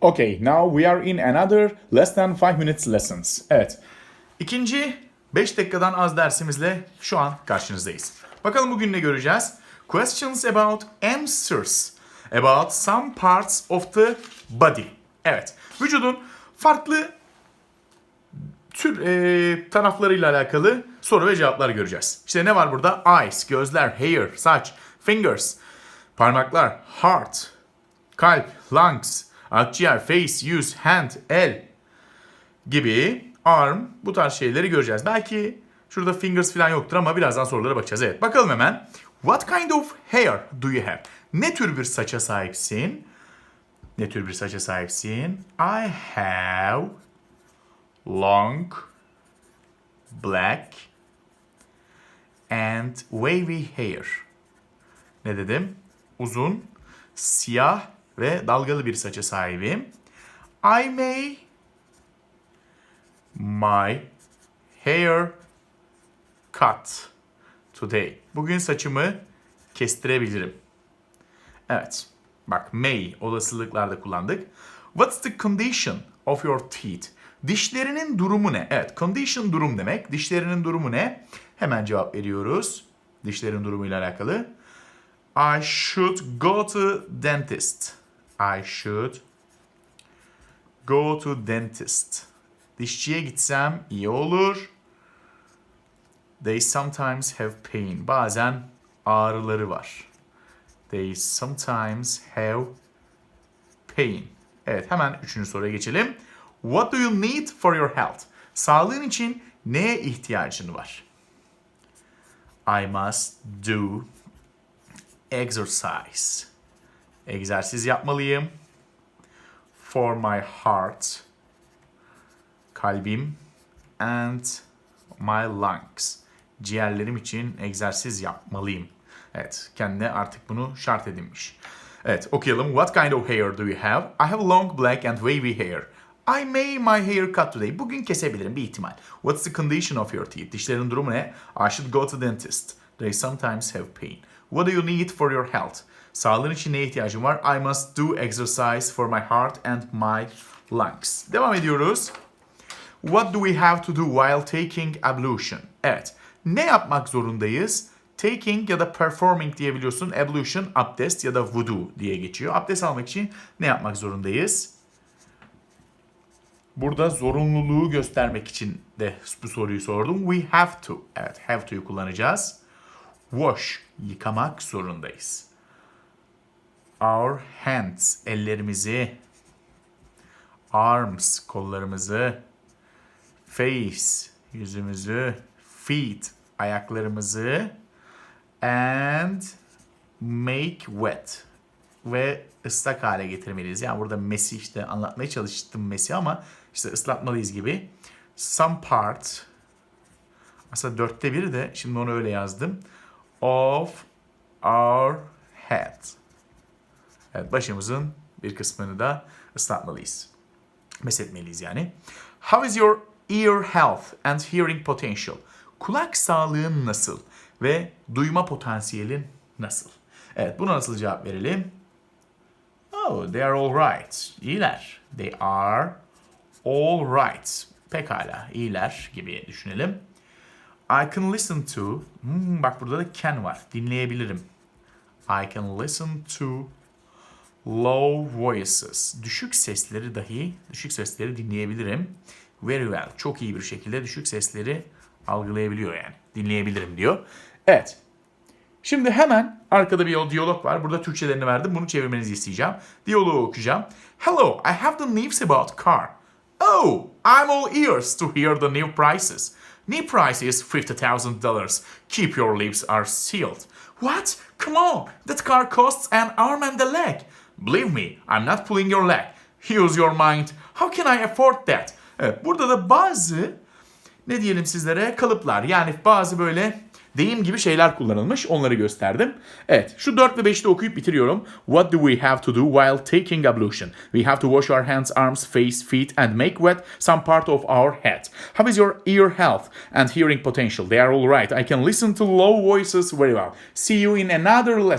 Okay, now we are in another less than 5 minutes lessons. Evet. İkinci 5 dakikadan az dersimizle şu an karşınızdayız. Bakalım bugün ne göreceğiz? Questions about answers about some parts of the body. Evet. Vücudun farklı tür e, taraflarıyla alakalı soru ve cevaplar göreceğiz. İşte ne var burada? Eyes, gözler, hair, saç, fingers, parmaklar, heart, kalp, lungs, akciğer, face, yüz, hand, el gibi arm bu tarz şeyleri göreceğiz. Belki şurada fingers falan yoktur ama birazdan sorulara bakacağız. Evet bakalım hemen. What kind of hair do you have? Ne tür bir saça sahipsin? Ne tür bir saça sahipsin? I have long, black and wavy hair. Ne dedim? Uzun, siyah ve dalgalı bir saça sahibim. I may my hair cut today. Bugün saçımı kestirebilirim. Evet. Bak may olasılıklarda kullandık. What's the condition of your teeth? Dişlerinin durumu ne? Evet, condition durum demek. Dişlerinin durumu ne? Hemen cevap veriyoruz. Dişlerin durumuyla alakalı. I should go to dentist. I should go to dentist. Dişçiye gitsem iyi olur. They sometimes have pain. Bazen ağrıları var. They sometimes have pain. Evet hemen üçüncü soruya geçelim. What do you need for your health? Sağlığın için neye ihtiyacın var? I must do exercise. Egzersiz yapmalıyım. For my heart. Kalbim. And my lungs. Ciğerlerim için egzersiz yapmalıyım. Evet, kendine artık bunu şart edinmiş. Evet, okuyalım. What kind of hair do you have? I have long black and wavy hair. I may my hair cut today. Bugün kesebilirim bir ihtimal. What's the condition of your teeth? Dişlerin durumu ne? I should go to dentist. They sometimes have pain. What do you need for your health? Sağlığın için neye ihtiyacın var? I must do exercise for my heart and my lungs. Devam ediyoruz. What do we have to do while taking ablution? Evet. Ne yapmak zorundayız? Taking ya da performing diyebiliyorsun. Ablution, abdest ya da wudu diye geçiyor. Abdest almak için ne yapmak zorundayız? Burada zorunluluğu göstermek için de bu soruyu sordum. We have to. Evet, have to'yu kullanacağız. Wash, yıkamak zorundayız. Our hands, ellerimizi. Arms, kollarımızı. Face, yüzümüzü. Feet, ayaklarımızı. And make wet. Ve ıslak hale getirmeliyiz. Yani burada mesi işte anlatmaya çalıştım mesi ama işte ıslatmalıyız gibi. Some part aslında dörtte biri de şimdi onu öyle yazdım. Of our head. Evet başımızın bir kısmını da ıslatmalıyız. Mesetmeliyiz yani. How is your ear health and hearing potential? Kulak sağlığın nasıl ve duyma potansiyelin nasıl? Evet buna nasıl cevap verelim? Oh, they are all right. İyiler. They are all right. Pekala, iyiler gibi düşünelim. I can listen to, hmm, bak burada da can var. Dinleyebilirim. I can listen to low voices. Düşük sesleri dahi, düşük sesleri dinleyebilirim. Very well. Çok iyi bir şekilde düşük sesleri algılayabiliyor yani. Dinleyebilirim diyor. Evet. Şimdi hemen arkada bir diyalog var. Burada Türkçelerini verdim. Bunu çevirmenizi isteyeceğim. Diyaloğu okuyacağım. Hello, I have the news about car. Oh, I'm all ears to hear the new prices. New price is $50,000. Keep your lips are sealed. What? Come on, that car costs an arm and a leg. Believe me, I'm not pulling your leg. Use your mind. How can I afford that? Evet, burada da bazı ne diyelim sizlere kalıplar yani bazı böyle deyim gibi şeyler kullanılmış. Onları gösterdim. Evet şu 4 ve 5'i de okuyup bitiriyorum. What do we have to do while taking ablution? We have to wash our hands, arms, face, feet and make wet some part of our head. How is your ear health and hearing potential? They are all right. I can listen to low voices very well. See you in another lesson.